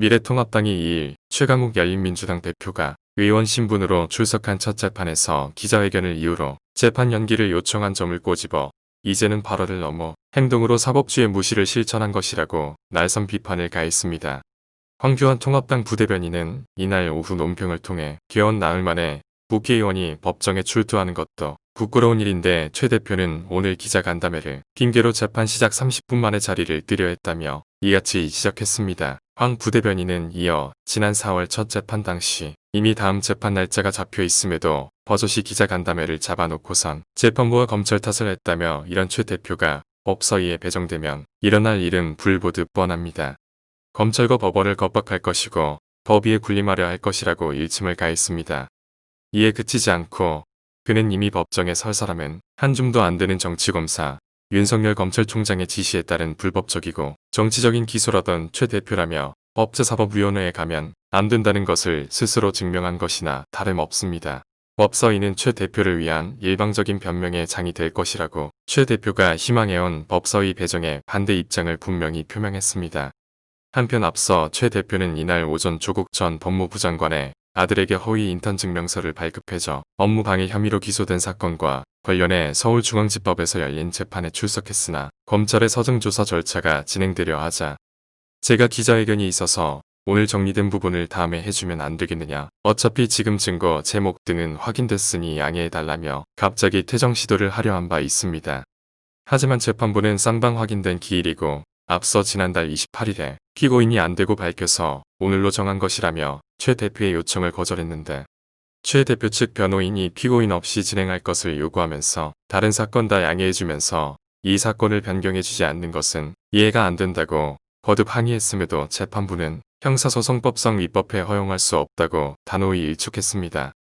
미래통합당이 2일 최강욱 열린민주당 대표가 의원 신분으로 출석한 첫 재판에서 기자회견을 이유로 재판 연기를 요청한 점을 꼬집어 이제는 발언을 넘어 행동으로 사법주의 무시를 실천한 것이라고 날선 비판을 가했습니다. 황교안 통합당 부대변인은 이날 오후 논평을 통해 개헌 나흘 만에 국회의원이 법정에 출두하는 것도 부끄러운 일인데 최 대표는 오늘 기자간담회를 핑계로 재판 시작 30분 만에 자리를 뜨려 했다며 이같이 지적했습니다. 황 부대변인은 이어 지난 4월 첫 재판 당시 이미 다음 재판 날짜가 잡혀 있음에도 버젓이 기자간담회를 잡아놓고선 재판부와 검찰 탓을 했다며 이런 최 대표가 법서위에 배정되면 일어날 일은 불보듯 뻔합니다. 검찰과 법원을 겁박할 것이고 법 위에 군림하려 할 것이라고 일침을 가했습니다. 이에 그치지 않고 그는 이미 법정에 설 사람은 한 줌도 안 되는 정치검사 윤석열 검찰총장의 지시에 따른 불법적이고 정치적인 기소라던 최 대표라며 법제사법위원회에 가면 안 된다는 것을 스스로 증명한 것이나 다름없습니다. 법서위는 최 대표를 위한 일방적인 변명의 장이 될 것이라고 최 대표가 희망해온 법서위 배정에 반대 입장을 분명히 표명했습니다. 한편 앞서 최 대표는 이날 오전 조국 전 법무부 장관의 아들에게 허위 인턴 증명서를 발급해줘 업무 방해 혐의로 기소된 사건과 관련해 서울중앙지법에서 열린 재판에 출석했으나 검찰의 서증조사 절차가 진행되려 하자 제가 기자회견이 있어서 오늘 정리된 부분을 다음에 해주면 안 되겠느냐. 어차피 지금 증거, 제목 등은 확인됐으니 양해해달라며 갑자기 퇴정 시도를 하려 한 바 있습니다. 하지만 재판부는 쌍방 확인된 기일이고 앞서 지난달 28일에 피고인이 안 되고 밝혀서 오늘로 정한 것이라며 최 대표의 요청을 거절했는데 최 대표 측 변호인이 피고인 없이 진행할 것을 요구하면서 다른 사건 다 양해해주면서 이 사건을 변경해주지 않는 것은 이해가 안 된다고 거듭 항의했음에도 재판부는 형사소송법상 위법에 허용할 수 없다고 단호히 일축했습니다.